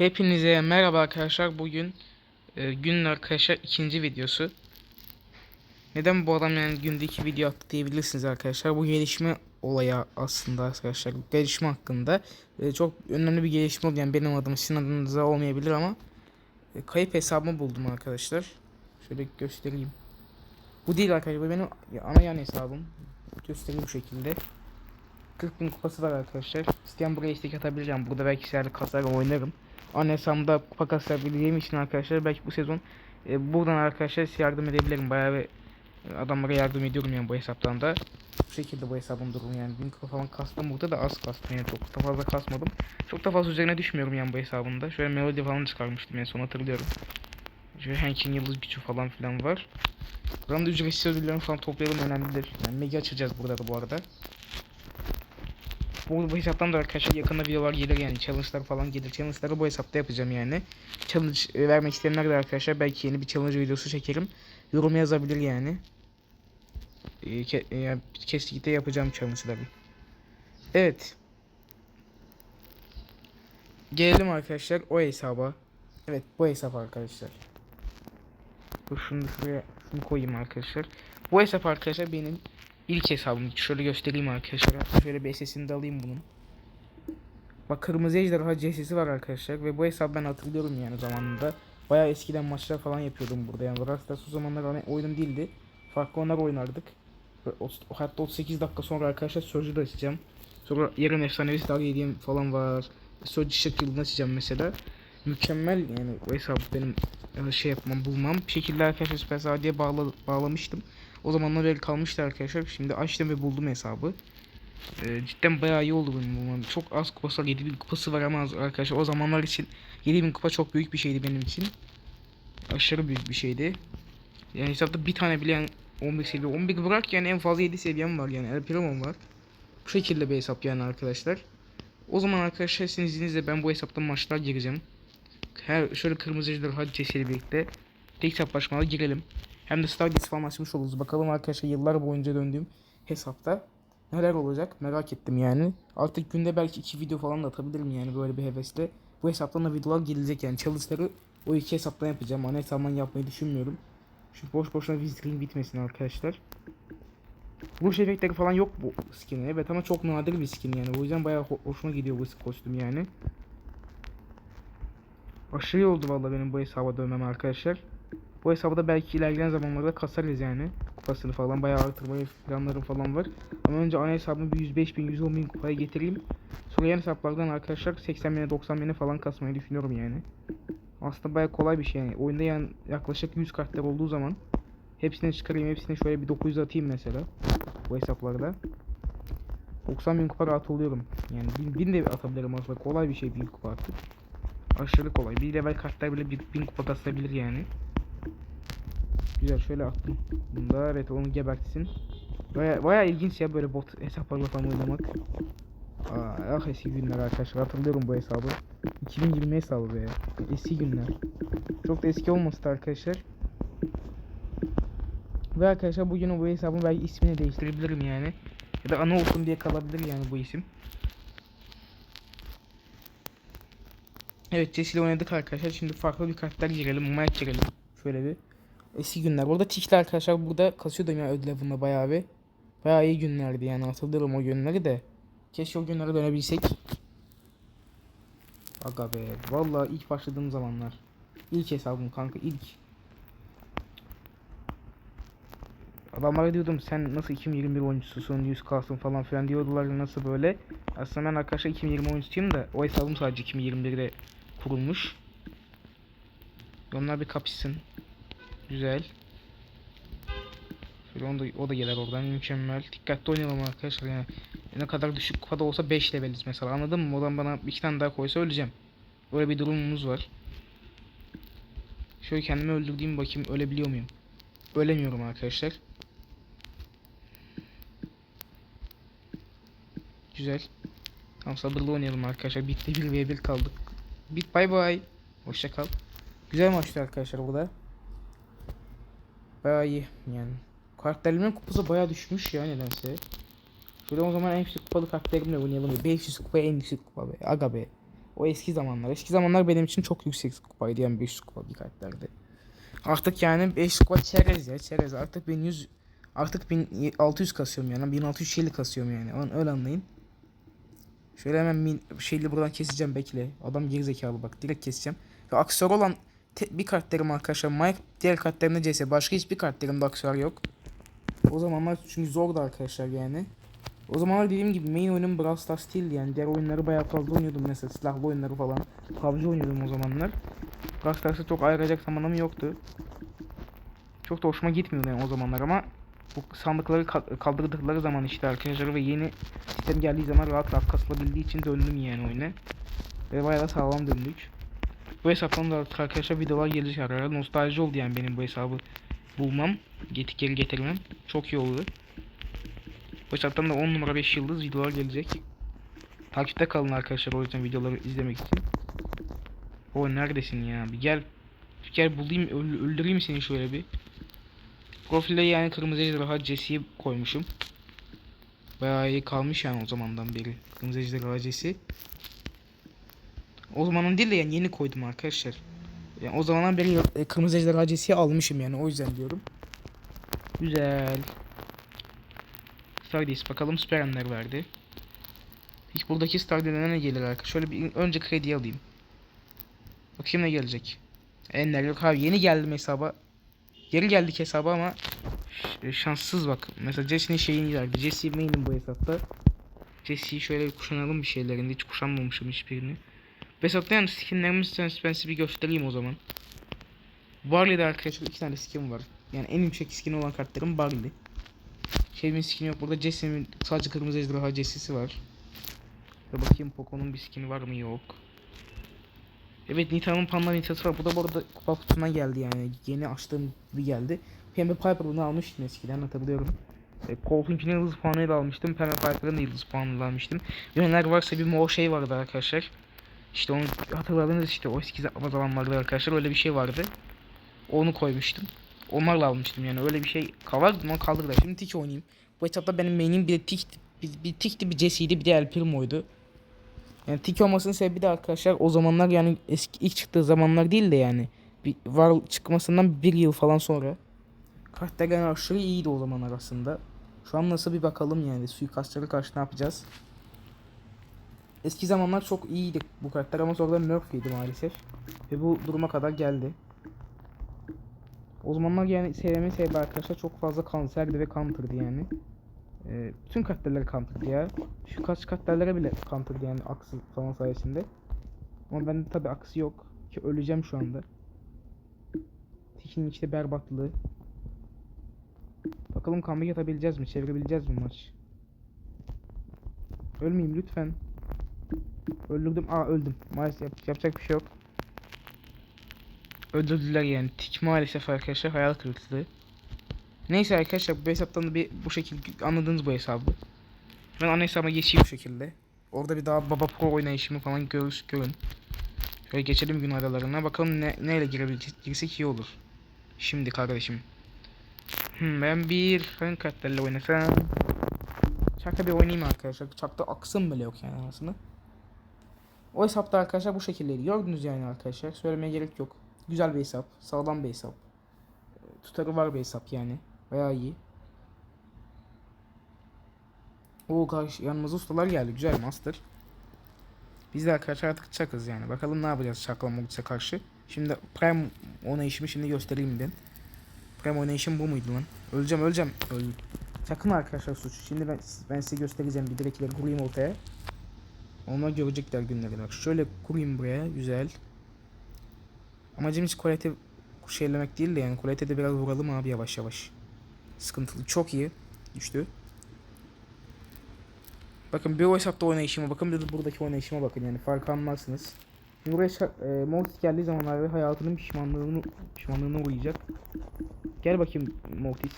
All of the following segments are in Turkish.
Hepinize merhaba arkadaşlar. Bugün e, günün arkadaşlar ikinci videosu. Neden bu adam yani günde iki video attı diyebilirsiniz arkadaşlar. Bu gelişme olaya aslında arkadaşlar. Gelişme hakkında e, çok önemli bir gelişme oldu. Yani benim adım sizin adınıza olmayabilir ama e, kayıp hesabımı buldum arkadaşlar. Şöyle göstereyim. Bu değil arkadaşlar. Bu benim ana yan hesabım. Göstereyim bu şekilde. 40 bin kupası var arkadaşlar. İsteyen buraya istek atabilir yani. Burada belki sizlerle kasar oynarım. Ana hesabımda kupa kasabildiğim için arkadaşlar belki bu sezon e, buradan arkadaşlar size yardım edebilirim. Bayağı bir e, adamlara yardım ediyorum yani bu hesaptan da. Bu şekilde bu hesabım durum yani. Bin kupa falan kastım burada da az kastım yani çok da fazla kasmadım. Çok da fazla üzerine düşmüyorum yani bu hesabımda. Şöyle melodi falan çıkarmıştım en son hatırlıyorum. Şöyle Hank'in yıldız gücü falan filan var. Buradan da ücretsiz ödüllerimi falan toplayalım önemlidir. Yani mega açacağız burada da bu arada. Bu, bu hesaptan da arkadaşlar yakında videolar gelir yani challenge'lar falan gelir. Challenge'ları bu hesapta yapacağım yani. Challenge e, vermek isteyenler de arkadaşlar belki yeni bir challenge videosu çekerim. Yorum yazabilir yani. E, ke, e, kesinlikle yapacağım challenge'ları. Evet. Gelelim arkadaşlar o hesaba. Evet bu hesap arkadaşlar. Dur şunu şuraya şunu koyayım arkadaşlar. Bu hesap arkadaşlar benim ilk hesabım. Şöyle göstereyim arkadaşlar. Şöyle bir SS'ini de alayım bunun. Bak kırmızı ejderha CS'si var arkadaşlar ve bu hesabı ben hatırlıyorum yani zamanında. Bayağı eskiden maçlar falan yapıyordum burada yani. Rastas o zamanlar hani oyunum değildi. Farklı oyunlar oynardık. Hatta 38 dakika sonra arkadaşlar Surge'ı da açacağım. Sonra yarın efsanevi star falan var. Surge şekilde açacağım mesela. Mükemmel yani o hesabı benim e, şey yapmam bulmam. Bir şekilde arkadaşlar Süper Sadiye bağla, bağlamıştım. O zamanlar böyle kalmıştı arkadaşlar. Şimdi açtım ve buldum hesabı. Ee, cidden bayağı iyi oldu benim bulmam. Çok az kupası var. 7000 kupası var ama arkadaşlar. O zamanlar için 7000 kupa çok büyük bir şeydi benim için. Aşırı büyük bir şeydi. Yani hesapta bir tane bile yani 11 seviye. 11 bırak yani en fazla 7 seviyem var yani. El Primo'm var. Bu şekilde bir hesap yani arkadaşlar. O zaman arkadaşlar sizin izninizle ben bu hesapta maçlar gireceğim. Her şöyle kırmızı ejder hadisesiyle birlikte tek hesaplaşmalara girelim. Hem de Stargates falan açmış oluruz. Bakalım arkadaşlar yıllar boyunca döndüğüm hesapta neler olacak merak ettim yani. Artık günde belki iki video falan da atabilirim yani böyle bir hevesle. Bu hesaptan da videolar gelecek yani. Challenge'ları o iki hesaptan yapacağım. Ana hesaptan yapmayı düşünmüyorum. Çünkü boş boşuna visiting bitmesin arkadaşlar. Bu efektleri falan yok bu skin'in. Evet ama çok nadir bir skin yani. O yüzden bayağı ho- hoşuma gidiyor bu kostüm yani. Aşırı oldu vallahi benim bu hesaba dönmem arkadaşlar. Bu hesabı da belki ilerleyen zamanlarda kasarız yani. Kupasını falan bayağı artırmayı planlarım falan var. Ama önce ana hesabımı bir 105 bin 110 bin kupaya getireyim. Sonra yan hesaplardan arkadaşlar 80 bine 90 bine falan kasmayı düşünüyorum yani. Aslında bayağı kolay bir şey yani. Oyunda yani yaklaşık 100 kartlar olduğu zaman hepsini çıkarayım hepsine şöyle bir 900 atayım mesela. Bu hesaplarda. 90 bin kupa rahat oluyorum. Yani 1000, 1000 de atabilirim aslında. Kolay bir şey 1000 kupa artık. Aşırı kolay. Bir level kartlar bile 1000 kupa kasabilir yani. Güzel şöyle attım. Bunda evet onu gebertsin. Baya, baya ilginç ya böyle bot hesaplarla falan oynamak. Aa, ah eski günler arkadaşlar hatırlıyorum bu hesabı. 2020 hesabı be. Eski günler. Çok da eski olmasın arkadaşlar. Ve arkadaşlar bugün bu hesabın belki ismini değiştirebilirim yani. Ya da ana olsun diye kalabilir yani bu isim. Evet Jesse ile oynadık arkadaşlar. Şimdi farklı bir kartlar girelim. Maç girelim. Şöyle bir. Eski günler. Burada tikli arkadaşlar burada kasıyordum ya ödül avında bayağı bir. Bayağı iyi günlerdi yani hatırlıyorum o günleri de. Keşke o günlere dönebilsek. Aga be. Vallahi ilk başladığım zamanlar. İlk hesabım kanka ilk. Adamlara diyordum sen nasıl 2021 oyuncususun 100 kalsın falan filan diyordular nasıl böyle. Aslında ben arkadaşlar 2020 oyuncusuyum da o hesabım sadece 2021'de kurulmuş. Onlar bir kapışsın. Güzel. Şöyle onu o da gelir oradan mükemmel. Dikkatli oynayalım arkadaşlar yani. Ne kadar düşük kupada olsa 5 leveliz mesela anladın mı? Oradan bana iki tane daha koysa öleceğim. Böyle bir durumumuz var. Şöyle kendimi öldürdüğüm bakayım ölebiliyor muyum? Ölemiyorum arkadaşlar. Güzel. Tamam sabırlı oynayalım arkadaşlar. Bitti 1 v 1 kaldık. Bit bay bay. Hoşça kal. Güzel maçtı arkadaşlar bu da. Bayağı iyi yani. Karakterlerimin kupası bayağı düşmüş ya nedense. Şöyle o zaman en yüksek kupalı karakterimle oynayalım. 500 kupa en yüksek kupa be. Aga be. O eski zamanlar. Eski zamanlar benim için çok yüksek kupaydı yani 500 kupa bir karakterdi. Artık yani 500 kupa çerez ya çerez. Artık 1100 artık 1600 kasıyorum yani 1650 kasıyorum yani. Öyle anlayın. Şöyle hemen min, şeyli buradan keseceğim bekle. Adam gerizekalı bak direkt keseceğim. Ve aksiyör olan bir karakterim arkadaşlar. Mike diğer karakterimde CS. Başka hiçbir karakterimde aksiyör yok. O zamanlar çünkü zordu arkadaşlar yani. O zamanlar dediğim gibi main oyunum Brawl Stars değildi yani. Diğer oyunları bayağı fazla oynuyordum mesela silahlı oyunları falan. PUBG oynuyordum o zamanlar. Brawl Stars'a çok ayıracak zamanım yoktu. Çok da hoşuma gitmiyordu yani o zamanlar ama bu sandıkları ka- kaldırdıkları zaman işte arkadaşlar ve yeni sistem geldiği zaman rahat rahat kasılabildiği için döndüm yani oyuna. Ve bayağı sağlam döndük. Bu hesaptan da artık arkadaşlar videolar gelecek ara ara. Nostalji oldu yani benim bu hesabı bulmam. Get geri getirmem. Çok iyi oldu. Bu hesaptan da 10 numara 5 yıldız videolar gelecek. Takipte kalın arkadaşlar o yüzden videoları izlemek için. O neredesin ya? Bir gel. Bir gel bulayım öl- öldüreyim seni şöyle bir. Profile yani kırmızı ejderha Jesse'yi koymuşum. Bayağı iyi kalmış yani o zamandan beri. Kırmızı ejderha Jesse. O zamanın değil de yani yeni koydum arkadaşlar. Yani o zamandan beri e, kırmızı ejderha Jesse'yi almışım yani o yüzden diyorum. Güzel. Stardust bakalım süperenler verdi. Hiç buradaki Stardust'e ne gelir arkadaşlar? Şöyle bir önce kredi alayım. Bakayım ne gelecek. Enler yok abi yeni geldim hesaba. Geri geldik hesaba ama şanssız bak. Mesela Jesse'nin şeyini verdi. Jesse main'im bu hesapta. Jesse'yi şöyle bir kuşanalım bir şeylerinde. Hiç kuşanmamışım hiçbirini. Bu hesapta yani skinlerimiz ben size bir göstereyim o zaman. Barley'de arkadaşlar iki tane skin var. Yani en yüksek skin olan kartlarım Barley. Şeyimin skin yok. Burada Jesse'min sadece kırmızı ejderha Jesse'si var. Ve bakayım Poco'nun bir skin var mı? Yok. Evet Nita'nın Panda Nita'sı var. Bu da bu arada kupa kutusuna geldi yani. Yeni açtığım bir geldi. Pembe Piper bunu almıştım eskiden hatırlıyorum. E, Colt'unkini yıldız puanıyla almıştım. Pembe Piper'ın da yıldız puanıyla almıştım. Yönler varsa bir mor şey vardı arkadaşlar. İşte onu hatırladınız işte o eski zamanlarda arkadaşlar öyle bir şey vardı. Onu koymuştum. Onlarla almıştım yani öyle bir şey var ama kaldırdılar. Şimdi tik oynayayım. Bu etapta benim main'im bir tik bir, bir tikti bir Jesse'ydi bir de El Primo'ydu. Yani tik olmasının sebebi de arkadaşlar o zamanlar yani eski ilk çıktığı zamanlar değil de yani bir var çıkmasından bir yıl falan sonra. Karakter yani aşırı iyiydi o zamanlar aslında. Şu an nasıl bir bakalım yani suikastçılara karşı ne yapacağız. Eski zamanlar çok iyiydi bu karakter ama sonradan nerf'ydi maalesef. Ve bu duruma kadar geldi. O zamanlar yani SRM sebebi arkadaşlar çok fazla kanserdi ve counter'dı yani. Ee, bütün karakterler counter'dı ya. Şu kaç karakterlere bile counter'dı yani aksı falan sayesinde. Ama bende tabi aksi yok. Ki öleceğim şu anda. Tikinin işte berbatlığı. Bakalım comeback atabileceğiz mi? Çevirebileceğiz mi maç? Ölmeyeyim lütfen. Öldürdüm. Aa öldüm. Maalesef yap- yapacak bir şey yok. Öldürdüler yani. Tik maalesef arkadaşlar hayal kırıklığı. Neyse arkadaşlar bu hesaptan da bir bu şekilde anladınız bu hesabı. Ben ana hesabıma geçeyim bu şekilde. Orada bir daha baba pro oynayışımı falan görür, görün. Şöyle geçelim gün aralarına. Bakalım ne, neyle girebilecek, girsek iyi olur. Şimdi kardeşim. Hmm, ben bir hangi kartlarla oynasam? Çakta bir oynayayım arkadaşlar. Çakta aksın bile yok yani aslında. O hesapta arkadaşlar bu şekildeydi. Gördünüz yani arkadaşlar. Söylemeye gerek yok. Güzel bir hesap. Sağlam bir hesap. Tutarı var bir hesap yani. Bayağı iyi. O karşı yanımıza ustalar geldi. Güzel master. Biz de arkadaşlar artık çakız yani. Bakalım ne yapacağız Çakla Mogut'a karşı. Şimdi Prime oynayışımı şimdi göstereyim ben. Prime oynayışım bu muydu lan? Öleceğim öleceğim. Öl. Sakın arkadaşlar suç. Şimdi ben, ben size göstereceğim. Bir direkleri kurayım ortaya. Onlar görecekler günlerine bak. Şöyle kurayım buraya. Güzel. Amacım hiç kolektif şeylemek değil de yani kolekte de biraz vuralım abi yavaş yavaş. Sıkıntılı. Çok iyi. Düştü. Bakın bir o hesapta oynayışıma bakın bir de buradaki oynayışıma bakın yani fark anlarsınız. Şimdi buraya e, Mortis geldiği zaman abi hayatının pişmanlığını pişmanlığına uğrayacak. Gel bakayım Mortis.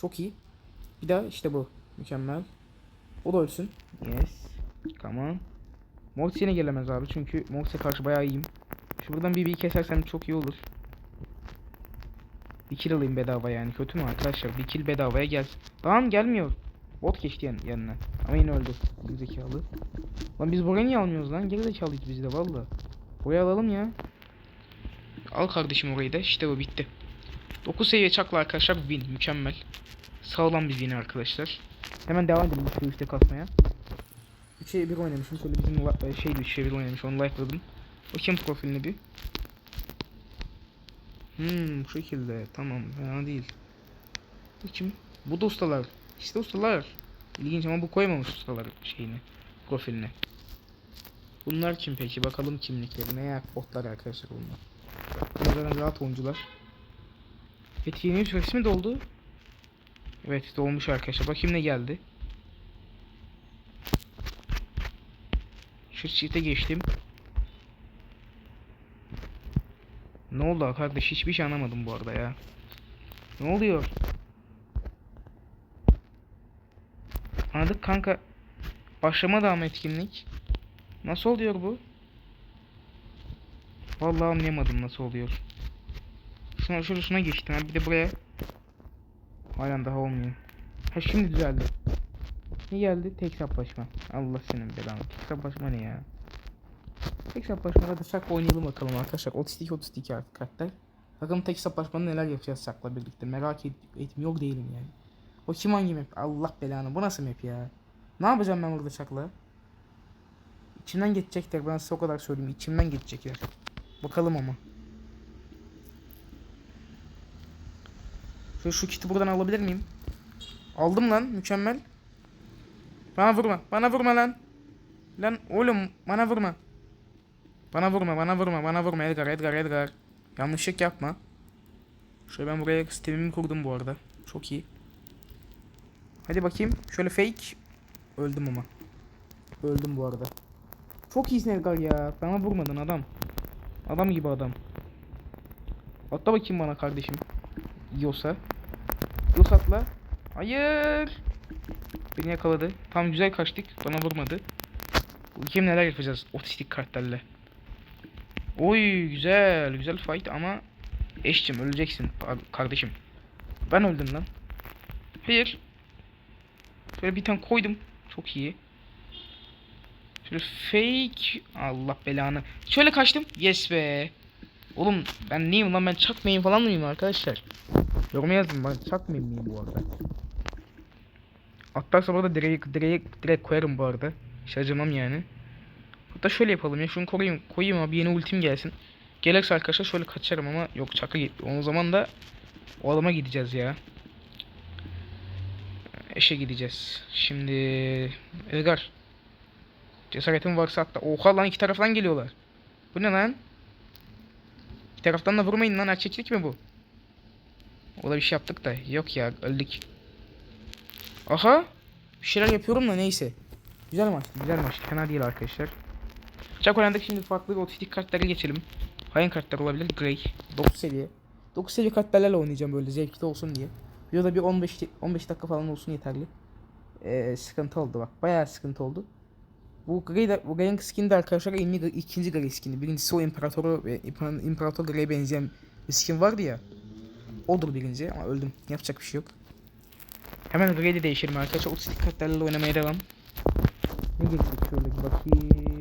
Çok iyi. Bir daha işte bu. Mükemmel. O da ölsün. Yes. On. Mortis yine gelemez abi çünkü Mortis'e karşı bayağı iyiyim. Şuradan bir bir kesersem çok iyi olur. Bir kill alayım bedava yani kötü mü arkadaşlar? Bir kill bedavaya gel. Tamam gelmiyor. Bot geçti yan, yanına. Ama yine öldü. Gerizekalı. Lan biz burayı niye almıyoruz lan? Gerizekalıyız biz de valla. Burayı alalım ya. Al kardeşim orayı da. İşte bu bitti. 9 seviye çakla arkadaşlar win. Mükemmel. Sağlam bir win arkadaşlar. Hemen devam edelim şu üstte kasmaya. 3'e 1 oynamışım. Şöyle bizim e, şeydi 3'e 1 oynamış. Onu like'ladım. Bakayım profiline bir. Hmm bu şekilde. Tamam fena değil. Bakayım. Bu da ustalar. İşte ustalar. İlginç ama bu koymamış ustalar şeyini. Profiline. Bunlar kim peki? Bakalım kimlikleri. Ne botlar arkadaşlar bunlar. Bunlardan rahat oyuncular. Etkinliğin süresi mi doldu? Evet dolmuş arkadaşlar. Bakayım ne geldi. Şu çifte geçtim. Ne oldu kardeş? Hiçbir şey anlamadım bu arada ya. Ne oluyor? Anladık kanka. Başlamadı ama etkinlik. Nasıl oluyor bu? Vallahi anlayamadım nasıl oluyor. Şuna şurasına geçtim ha bir de buraya. Halen daha olmuyor. Ha şimdi düzeldi. Ne geldi? Tek saplaşma. Allah senin belanı. Tek saplaşma ne ya? Tek saplaşmada da şak oynayalım bakalım arkadaşlar. Otistik otistik arkadaşlar. Bakalım tek saplaşmada neler yapacağız şakla birlikte. Merak et etmiyor değilim yani. O kim hangi map? Allah belanı. Bu nasıl map ya? Ne yapacağım ben burada şakla? İçimden geçecekler. Ben size o kadar söyleyeyim. İçimden geçecekler. Bakalım ama. Şu, şu kiti buradan alabilir miyim? Aldım lan. Mükemmel. Bana vurma. Bana vurma lan. Lan oğlum bana vurma. Bana vurma, bana vurma, bana vurma Edgar, Edgar, Edgar. Yanlışlık yapma. Şöyle ben buraya sistemimi kurdum bu arada. Çok iyi. Hadi bakayım. Şöyle fake. Öldüm ama. Öldüm bu arada. Çok iyisin Edgar ya. Bana vurmadın adam. Adam gibi adam. Atla bakayım bana kardeşim. Yiyorsa. Yiyorsa atla. Hayır. Beni yakaladı. Tam güzel kaçtık. Bana vurmadı. Kim neler yapacağız otistik kartlarla. Oy güzel güzel fight ama eşcim öleceksin kardeşim. Ben öldüm lan. Hayır. Şöyle bir tane koydum. Çok iyi. Şöyle fake. Allah belanı. Şöyle kaçtım. Yes be. Oğlum ben neyim lan ben çakmayayım falan mıyım arkadaşlar? Yoruma yazın ben çakmayayım mıyım bu arada? Atlarsa burada direkt direkt direkt koyarım bu arada. Hiç yani. Hatta şöyle yapalım ya şunu koyayım, koyayım abi yeni ultim gelsin. Gelirse arkadaşlar şöyle kaçarım ama yok çaka gitti. O zaman da o adama gideceğiz ya. Eşe gideceğiz. Şimdi Edgar. Cesaretin varsa hatta. Oha lan iki taraftan geliyorlar. Bu ne lan? İki taraftan da vurmayın lan erkeklik mi bu? O da bir şey yaptık da. Yok ya öldük. Aha. Bir şeyler yapıyorum da neyse. Güzel maçtı, güzel maçtı. Fena değil arkadaşlar. Çak oynadık şimdi farklı bir otistik kartlara geçelim. Hangi kartlar olabilir? Grey. 9 seviye. 9 seviye kartlarla oynayacağım böyle zevkli olsun diye. Videoda bir 15 15 dakika falan olsun yeterli. Ee, sıkıntı oldu bak. Bayağı sıkıntı oldu. Bu Grey de, bu Grey'in skin de arkadaşlar yeni, ikinci Grey skini. Birincisi o İmparatoru İmpar- İmparator Grey'e benzeyen bir skin vardı ya. Odur birinci ama öldüm. Yapacak bir şey yok. Hemen Grey'de değişelim arkadaşlar. Otistik kartlarla oynamaya devam. Ne geçtik şöyle bir bakayım.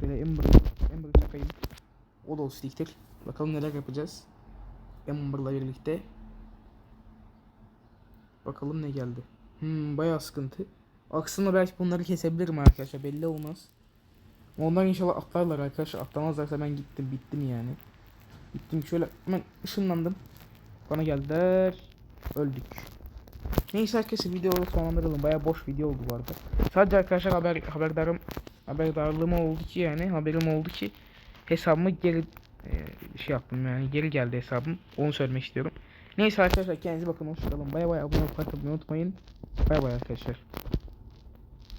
Şöyle Ember. Ember çakayım. O da ostiktir. Bakalım neler yapacağız. Ember'la birlikte. Bakalım ne geldi. Hmm bayağı sıkıntı. Aksında belki bunları kesebilirim arkadaşlar belli olmaz. Onlar inşallah atlarlar arkadaşlar. Atlamazlarsa ben gittim bittim yani. Gittim şöyle hemen ışınlandım. Bana geldiler. Öldük. Neyse arkadaşlar videoyu sonlandıralım. Baya boş video oldu bu arada. Sadece arkadaşlar haber haberdarım haberdarlığım oldu ki yani haberim oldu ki hesabımı geri e, şey yaptım yani geri geldi hesabım. Onu söylemek istiyorum. Neyse arkadaşlar kendinize bakın hoşçakalın. Baya baya abone olmayı unutmayın. Bay bay arkadaşlar.